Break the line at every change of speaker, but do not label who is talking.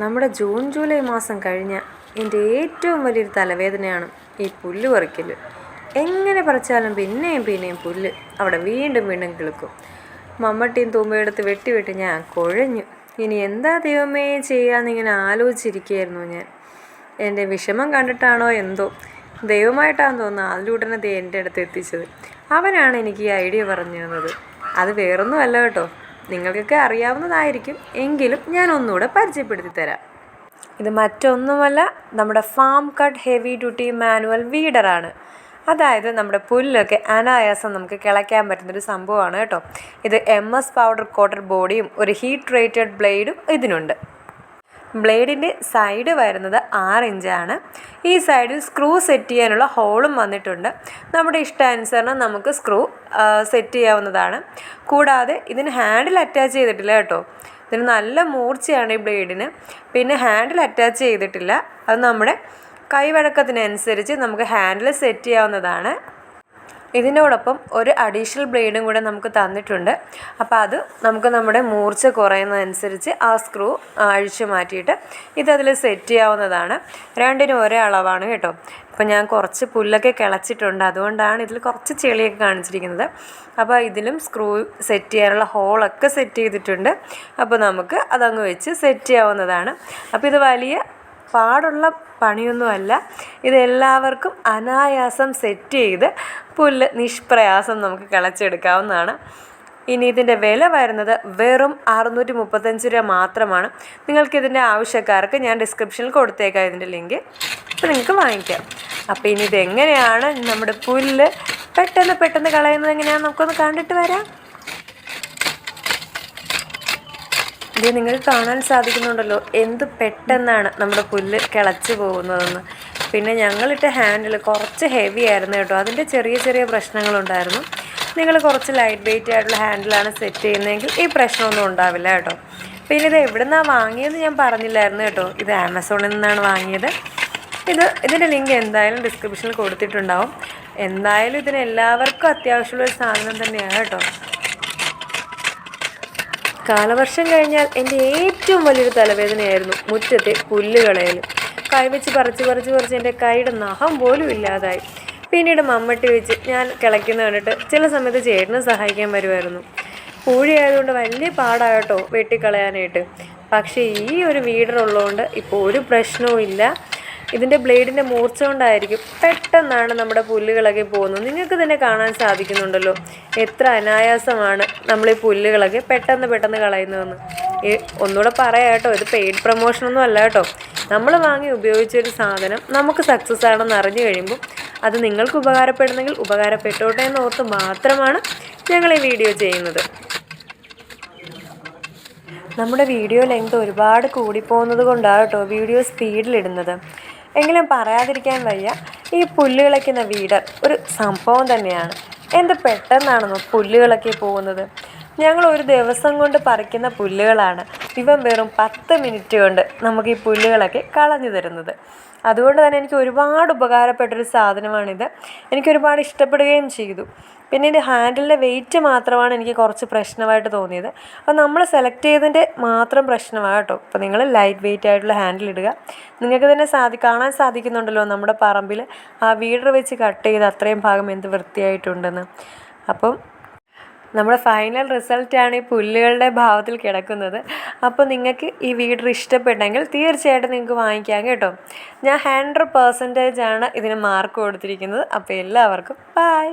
നമ്മുടെ June July മാസം കഴിഞ്ഞ എന്റെ ഏറ്റവും വലിയൊരു തലവേദനയാണ് ഈ പുല്ല് പറിക്കൽ എങ്ങനെ പറിച്ചാലും പിന്നെയും പിന്നെയും പുല്ല് അവിടെ വീണ്ടും വീണ്ടും കിളുക്കും. മമ്മട്ടിയും തൂമ്പയെടുത്ത് വെട്ടി വെട്ടി ഞാൻ കുഴഞ്ഞു. ഇനി എന്താ ദൈവമേ ചെയ്യാന്നിങ്ങനെ ആലോചിച്ചിരിക്കുകയായിരുന്നു ഞാൻ. എന്റെ വിഷമം കണ്ടിട്ടാണോ എന്തോ ദൈവമായിട്ടാണെന്ന് തോന്നുന്നു ദേ എന്റെ അടുത്ത് എത്തിച്ചത്. അവനാണ് എനിക്ക് ഈ ഐഡിയ പറഞ്ഞു തന്നത് അത് വേറൊന്നും അല്ല കേട്ടോ. നിങ്ങൾക്കൊക്കെ അറിയാവുന്നതായിരിക്കും. എങ്കിലും ഞാൻ ഒന്നുകൂടെ പരിചയപ്പെടുത്തി തരാം. ഇത് മറ്റൊന്നുമല്ല നമ്മുടെ farm cut heavy duty manual വീഡറാണ്. അതായത് നമ്മുടെ പുല്ലൊക്കെ അനായാസം നമുക്ക് കിളയ്ക്കാൻ പറ്റുന്നൊരു സംഭവമാണ് കേട്ടോ. ഇത് എം എസ് പൗഡർ കോട്ടർ ബോഡിയും ഒരു ഹീറ്റ് റേറ്റഡ് ബ്ലേഡും ഇതിനുണ്ട്. ബ്ലേഡിന്റെ സൈഡ് വരുന്നത് ആറ് ഇഞ്ചാണ്. ഈ സൈഡിൽ സ്ക്രൂ സെറ്റ് ചെയ്യാനുള്ള ഹോളും വന്നിട്ടുണ്ട്. നമ്മുടെ ഇഷ്ടാനുസരണം നമുക്ക് സ്ക്രൂ സെറ്റ് ചെയ്യാവുന്നതാണ്. കൂടാതെ ഇതിന് ഹാൻഡിൽ അറ്റാച്ച് ചെയ്തിട്ടില്ല കേട്ടോ. ഇതിന് നല്ല മൂർച്ചയാണ് ഈ ബ്ലേഡിന്. പിന്നെ ഹാൻഡിൽ അറ്റാച്ച് ചെയ്തിട്ടില്ല. അത് നമ്മുടെ കൈവഴക്കത്തിനനുസരിച്ച് നമുക്ക് ഹാൻഡിൽ സെറ്റ് ചെയ്യാവുന്നതാണ്. ഇതിനോടൊപ്പം ഒരു അഡീഷണൽ ബ്ലേഡും കൂടെ നമുക്ക് തന്നിട്ടുണ്ട്. അപ്പോൾ അത് നമുക്ക് നമ്മുടെ മൂർച്ച കുറയുന്നതനുസരിച്ച് ആ സ്ക്രൂ അഴിച്ചു മാറ്റിയിട്ട് ഇതതിൽ സെറ്റ് ചെയ്യാവുന്നതാണ്. രണ്ടിനും ഒരേ അളവാണ് കേട്ടോ. ഇപ്പം ഞാൻ കുറച്ച് പുല്ലൊക്കെ കിളച്ചിട്ടുണ്ട്. അതുകൊണ്ടാണ് ഇതിൽ കുറച്ച് ചെളിയൊക്കെ കാണിച്ചിരിക്കുന്നത്. അപ്പോൾ ഇതിലും സ്ക്രൂ സെറ്റ് ചെയ്യാനുള്ള ഹോളൊക്കെ സെറ്റ് ചെയ്തിട്ടുണ്ട്. അപ്പോൾ നമുക്ക് അതങ്ങ് വെച്ച് സെറ്റ് ചെയ്യാവുന്നതാണ്. അപ്പോൾ ഇത് വലിയ പാടുള്ള പണിയൊന്നുമല്ല. ഇതെല്ലാവർക്കും അനായാസം സെറ്റ് ചെയ്ത് പുല്ല് നിഷ്പ്രയാസം നമുക്ക് കിളച്ചെടുക്കാവുന്നതാണ്. ഇനി ഇതിന്റെ വില വരുന്നത് വെറും അറുന്നൂറ്റി മുപ്പത്തഞ്ച് രൂപ മാത്രമാണ്. നിങ്ങൾക്കിതിന്റെ ആവശ്യക്കാർക്ക് ഞാൻ ഡിസ്ക്രിപ്ഷനിൽ കൊടുത്തേക്കാം ഇതിന്റെ ലിങ്ക് അപ്പോൾ നിങ്ങൾക്ക് വാങ്ങിക്കാം. അപ്പോൾ ഇനി ഇതെങ്ങനെയാണ് നമ്മുടെ പുല്ല് പെട്ടെന്ന് പെട്ടെന്ന് കളയുന്നത് എങ്ങനെയാണെന്ന് നമുക്കൊന്ന് കണ്ടിട്ട് വരാം. ഇത് നിങ്ങൾക്ക് കാണാൻ സാധിക്കുന്നുണ്ടല്ലോ. എന്ത് പെട്ടെന്നാണ് നമ്മുടെ പുല്ല് കിളച്ച് പോകുന്നതെന്ന്. പിന്നെ ഞങ്ങളിട്ട ഹാൻഡിൽ കുറച്ച് ഹെവി ആയിരുന്നു കേട്ടോ. അതിന്റെ ചെറിയ ചെറിയ പ്രശ്നങ്ങളുണ്ടായിരുന്നു. നിങ്ങൾ കുറച്ച് ലൈറ്റ് വെയിറ്റ് ആയിട്ടുള്ള ഹാൻഡിലാണ് സെറ്റ് ചെയ്യുന്നതെങ്കിൽ ഈ പ്രശ്നമൊന്നും ഉണ്ടാവില്ല കേട്ടോ. പിന്നെ ഇത് എവിടെ നിന്നാണ് വാങ്ങിയതെന്ന് ഞാൻ പറഞ്ഞില്ലായിരുന്നു കേട്ടോ. ഇത് ആമസോണിൽ നിന്നാണ് വാങ്ങിയത്. ഇത് ഇതിന്റെ ലിങ്ക് എന്തായാലും ഡിസ്ക്രിപ്ഷനിൽ കൊടുത്തിട്ടുണ്ടാവും. എന്തായാലും ഇതിന് എല്ലാവർക്കും അത്യാവശ്യമുള്ളൊരു സാധനം തന്നെയാണ് കേട്ടോ. കാലവർഷം കഴിഞ്ഞാൽ എന്റെ ഏറ്റവും വലിയൊരു തലവേദനയായിരുന്നു മുറ്റത്തെ പുല്ലുകളയിൽ കൈവച്ച് പറിച്ച് പറിച്ച് പറിച്ച് എന്റെ കൈയുടെ നഖം പോലും ഇല്ലാതായി. പിന്നീട് മമ്മട്ടി വെച്ച് ഞാൻ കിളയ്ക്കുന്ന കണ്ടിട്ട് ചില സമയത്ത് ചേട്ടനും സഹായിക്കാൻ വരുമായിരുന്നു. പൂഴിയായതുകൊണ്ട് വലിയ പാടായിട്ടോ വെട്ടിക്കളയാനായിട്ട്. പക്ഷേ ഈ ഒരു വീടറുള്ളതുകൊണ്ട് ഇപ്പോൾ ഒരു പ്രശ്നവും ഇല്ല. ഇതിന്റെ ബ്ലേഡിന്റെ മൂർച്ച കൊണ്ടായിരിക്കും പെട്ടെന്നാണ് നമ്മുടെ പുല്ലുകളൊക്കെ പോകുന്നത്. നിങ്ങൾക്ക് തന്നെ കാണാൻ സാധിക്കുന്നുണ്ടല്ലോ. എത്ര അനായാസമാണ് നമ്മൾ ഈ പുല്ലുകളൊക്കെ പെട്ടെന്ന് പെട്ടെന്ന് കളയുന്നതെന്ന്. ഒന്നുകൂടെ പറയാം കേട്ടോ ഇത് പെയ്ഡ് പ്രൊമോഷനൊന്നും അല്ല കേട്ടോ. നമ്മൾ വാങ്ങി ഉപയോഗിച്ചൊരു സാധനം നമുക്ക് സക്സസ് ആണെന്ന് അറിഞ്ഞു കഴിയുമ്പോൾ അത് നിങ്ങൾക്ക് ഉപകാരപ്പെടുന്നെങ്കിൽ ഉപകാരപ്പെട്ടോട്ടെ എന്ന് ഓർത്ത് മാത്രമാണ് ഞങ്ങൾ ഈ വീഡിയോ ചെയ്യുന്നത്. നമ്മുടെ വീഡിയോ ലെങ്ത് ഒരുപാട് കൂടിപ്പോകുന്നത് കൊണ്ടാണ് കേട്ടോ വീഡിയോ സ്പീഡിലിടുന്നത് എങ്കിലും പറയാതിരിക്കാൻ വയ്യ. ഈ പുല്ല് കിളയ്ക്കുന്ന വീട് ഒരു സംഭവം തന്നെയാണ്. എന്ത് പെട്ടെന്നാണെന്നോ പുല്ല് പുല്ലുകളൊക്കെ പോകുന്നത്. ഞങ്ങൾ ഒരു ദിവസം കൊണ്ട് പറിക്കുന്ന പുല്ലുകളാണ്. ഇവൻ വെറും പത്ത് മിനിറ്റ് കൊണ്ട് നമുക്ക് ഈ പുല്ലുകളൊക്കെ കളഞ്ഞു തരുന്നത്. അതുകൊണ്ട് തന്നെ എനിക്ക് ഒരുപാട് ഉപകാരപ്പെട്ടൊരു സാധനമാണിത്. എനിക്ക് ഒരുപാട് ഇഷ്ടപ്പെടുകയും ചെയ്തു. പിന്നെ ഇതിന്റെ ഹാൻഡിലിന്റെ വെയിറ്റ് മാത്രമാണ് എനിക്ക് കുറച്ച് പ്രശ്നമായിട്ട് തോന്നിയത്. അപ്പോൾ നമ്മൾ സെലക്ട് ചെയ്തതിന്റെ മാത്രം പ്രശ്നമാണ് കേട്ടോ. അപ്പോൾ നിങ്ങൾ ലൈറ്റ് വെയിറ്റ് ആയിട്ടുള്ള ഹാൻഡിൽ ഇടുക. നിങ്ങൾക്ക് തന്നെ സാധി കാണാൻ സാധിക്കുന്നുണ്ടല്ലോ നമ്മുടെ പറമ്പിൽ. ആ വീടർ വെച്ച് കട്ട് ചെയ്ത് അത്രയും ഭാഗം എന്ത് വൃത്തിയായിട്ടുണ്ടെന്ന്. അപ്പം നമ്മുടെ ഫൈനൽ റിസൾട്ടാണ് ഈ പുല്ലുകളുടെ ഭാവത്തിൽ കിടക്കുന്നത്. അപ്പോൾ നിങ്ങൾക്ക് ഈ വീഡർ ഇഷ്ടപ്പെട്ടെങ്കിൽ തീർച്ചയായിട്ടും നിങ്ങൾക്ക് വാങ്ങിക്കാം കേട്ടോ. ഞാൻ ഹൺഡ്രഡ് പെർസെന്റേജ് ആണ് ഇതിന് മാർക്ക് കൊടുത്തിരിക്കുന്നത്. അപ്പോൾ എല്ലാവർക്കും ബായ്